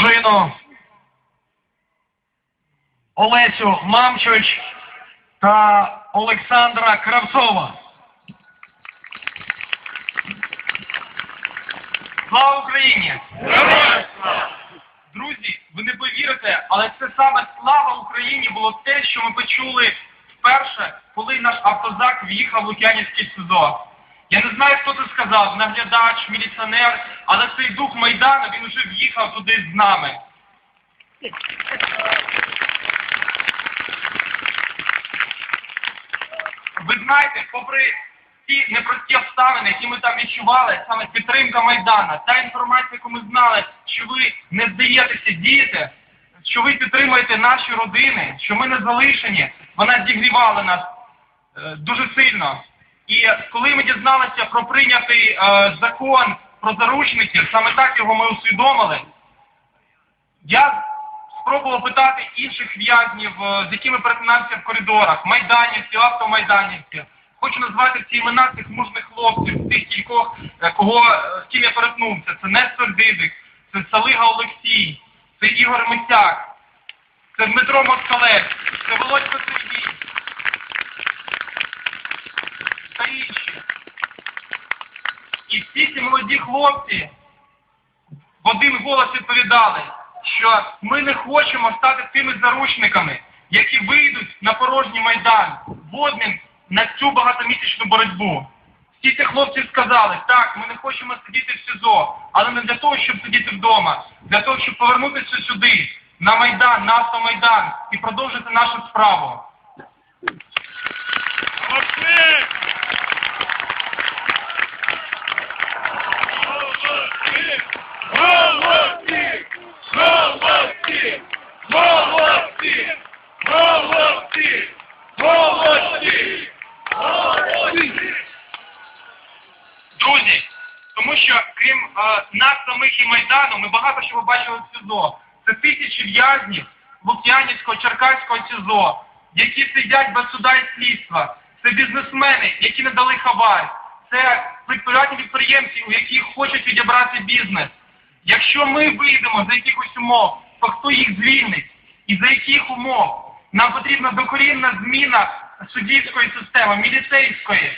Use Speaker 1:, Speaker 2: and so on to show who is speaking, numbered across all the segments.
Speaker 1: дружину Олесю Мамчуч та Олександра Кравцова. Слава Україні! Друзі, ви не повірите, але це саме слава Україні було те, що ми почули вперше, коли наш автозак в'їхав в Лук'янівський СИЗО. Я не знаю, хто це сказав, наглядач, міліціонер, але цей дух Майдану, він вже в'їхав туди з нами. Ви знаєте, попри ті непрості обставини, які ми там відчували, саме підтримка Майдана, та інформація, яку ми знали, що ви не здаєтеся діяти, що ви підтримуєте наші родини, що ми не залишені, вона зігрівала нас е, дуже сильно. І коли ми дізналися про прийнятий е, закон про заручників, саме так його ми усвідомили, я спробував питати інших в'язнів, е, з якими перетинався в коридорах, майданівців, автомайданівців. Хочу назвати ці імена цих мужних хлопців, тих кількох, е, кого е, з ким я перетнувся. Це Нестор Дидик, це Салига Олексій, це Ігор Митяк, це Дмитро Москалець, це Володько Сергій та інші. І всі ці молоді хлопці в один голос відповідали, що ми не хочемо стати тими заручниками, які вийдуть на порожній майдан в обмін на цю багатомісячну боротьбу. Всі ці хлопці сказали, так, ми не хочемо сидіти в СИЗО, але не для того, щоб сидіти вдома, для того, щоб повернутися сюди, на Майдан, на автомайдан і продовжити нашу справу. Нас самих і Майдану, ми багато що побачили в СІЗО. Це тисячі в'язнів Лук'янівського, Черкаського СІЗО, які сидять без суда і слідства. Це бізнесмени, які не дали хабар. Це приватні підприємці, у яких хочуть відібрати бізнес. Якщо ми вийдемо за якихось умов, то хто їх звільнить? І за яких умов? Нам потрібна докорінна зміна суддівської системи, міліцейської.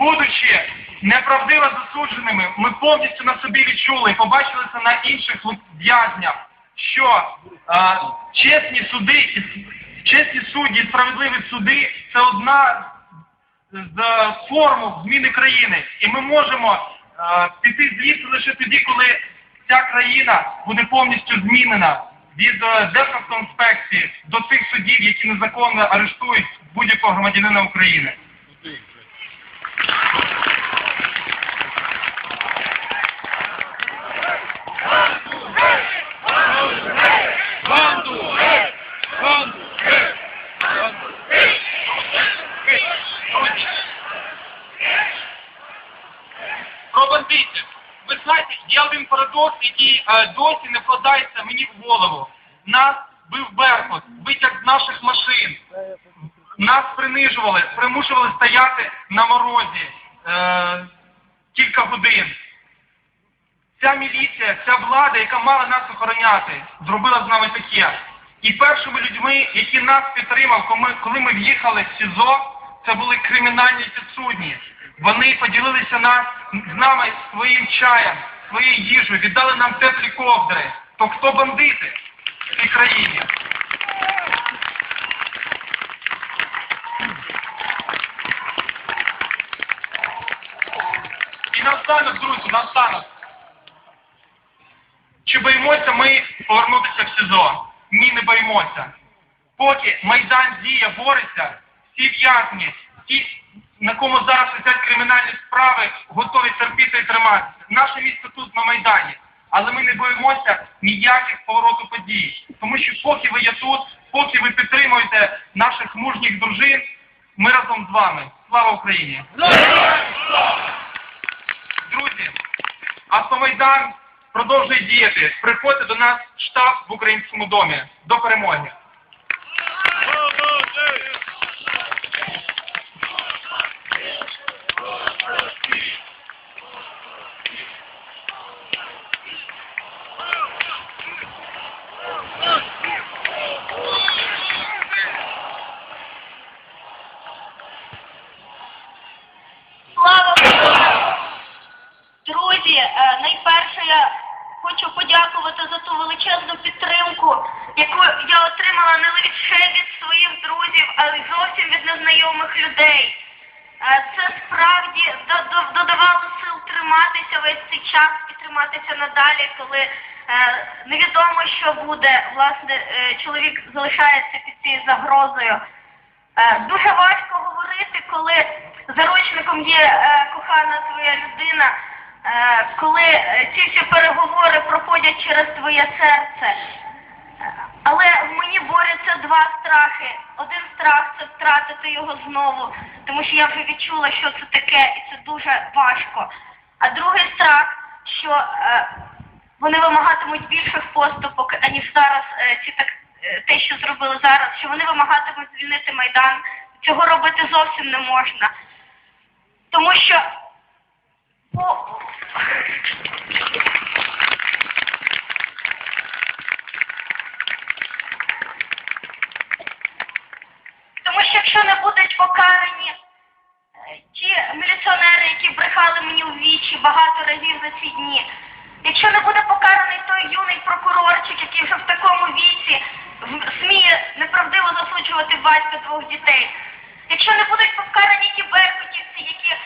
Speaker 1: Будучи неправдиво засудженими, ми повністю на собі відчули і побачили це на інших в'язнях, що е, чесні суди, чесні судді, справедливі суди це одна з формул зміни країни. І ми можемо е, піти звідси лише тоді, коли ця країна буде повністю змінена від е, Державтоінспекції до тих судів, які незаконно арештують будь-якого громадянина України. Один парадокс, який е, досі не вкладається мені в голову. Нас бив Беркут, витяг з наших машин. Нас принижували, примушували стояти на морозі е, кілька годин. Ця міліція, ця влада, яка мала нас охороняти, зробила з нами таке. І першими людьми, які нас підтримав, коли ми, коли ми в'їхали в СІЗО, це були кримінальні підсудні. Вони поділилися нас, з нами своїм чаєм, своєю їжею, віддали нам теплі ковдри. То хто бандити в цій країні? І наостанок, друзі, наостанок. Чи боїмося ми повернутися в СІЗО? Ні, не боїмося. Поки Майдан діє, бореться, всі в'язні, ті, на кому зараз висять кримінальні справи, готові терпіти і триматися. Наше місце тут на Майдані. Але ми не боїмося ніяких повороту подій. Тому що поки ви є тут, поки ви підтримуєте наших мужніх дружин, ми разом з вами. Слава Україні! Друзі, Автомайдан продовжує діяти. Приходьте до нас в штаб в українському домі. До перемоги.
Speaker 2: Хочу подякувати за ту величезну підтримку, яку я отримала не лише від своїх друзів, а й зовсім від незнайомих людей. Е, Це справді до- до- додавало сил триматися весь цей час і триматися надалі, коли е, невідомо, що буде. Власне, е, чоловік залишається під цією загрозою. Дуже важко говорити, коли заручником є кохана твоя людина, коли е, ці всі переговори проходять через твоє серце. Е, Але в мені борються два страхи. Один страх це втратити його знову, тому що я вже відчула, що це таке, і це дуже важко. А другий страх, що е, вони вимагатимуть більших поступок, аніж зараз е, ці так е, те, що зробили зараз, що вони вимагатимуть звільнити майдан. Цього робити зовсім не можна. Тому що. Тому що якщо не будуть покарані е, ті міліціонери, які брехали мені у вічі багато разів за ці дні, якщо не буде покараний той юний прокурорчик, який вже в такому віці в- сміє неправдиво засуджувати батька двох дітей, якщо не будуть покарані ті беркутівці, які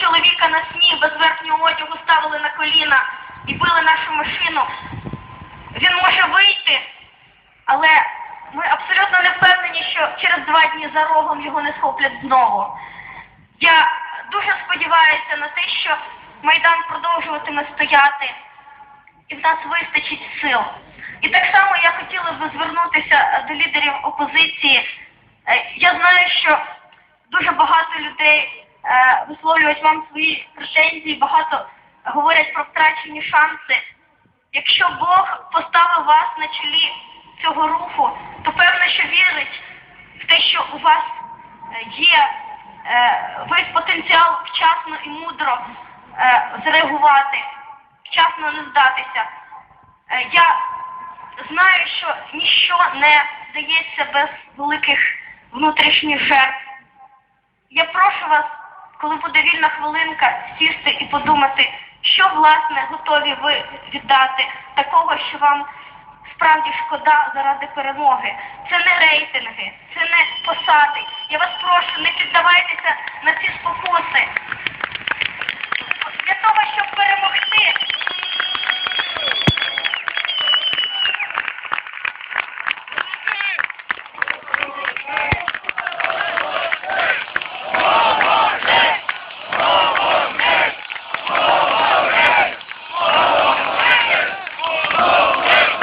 Speaker 2: чоловіка на сніг без верхнього одягу, ставили на коліна і били нашу машину, він може вийти, але ми абсолютно не впевнені, що через два дні за рогом його не схоплять знову. Я дуже сподіваюся на те, що Майдан продовжуватиме стояти і в нас вистачить сил. І так само я хотіла би звернутися до лідерів опозиції. Е, Я знаю, що дуже багато людей висловлюють вам свої претензії, багато говорять про втрачені шанси. Якщо Бог поставив вас на чолі цього руху, то певно, що вірить в те, що у вас е, є е, весь потенціал вчасно і мудро е, зреагувати, вчасно не здатися. Е, Я знаю, що ніщо не дається без великих внутрішніх жертв. Я прошу вас, коли буде вільна хвилинка, сісти і подумати, що власне готові ви віддати такого, що вам справді шкода заради перемоги. Це не рейтинги, це не посади. Я вас прошу, не піддавайтеся на ці спокуси. Для того, щоб перемогти.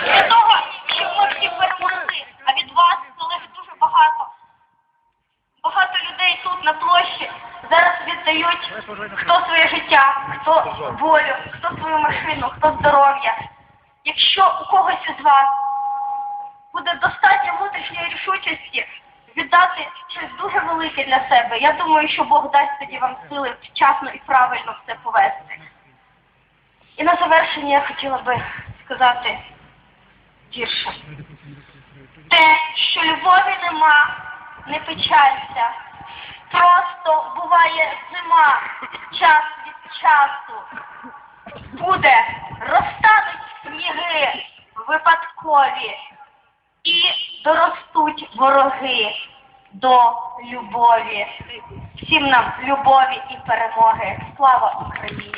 Speaker 2: Для того, щоб ми всі перемогли. А від вас залежить дуже багато. Багато людей тут на площі зараз віддають хто своє життя, хто волю, хто свою машину, хто здоров'я. Якщо у когось із вас буде достатньо внутрішньої рішучості віддати щось дуже велике для себе, я думаю, що Бог дасть тоді вам сили вчасно і правильно все повести. І на завершення я хотіла би сказати вірше. Те, що любові нема, не печалься. Просто буває зима час від часу. Буде розтануть сніги випадкові і доростуть вороги до любові. Всім нам любові і перемоги. Слава Україні!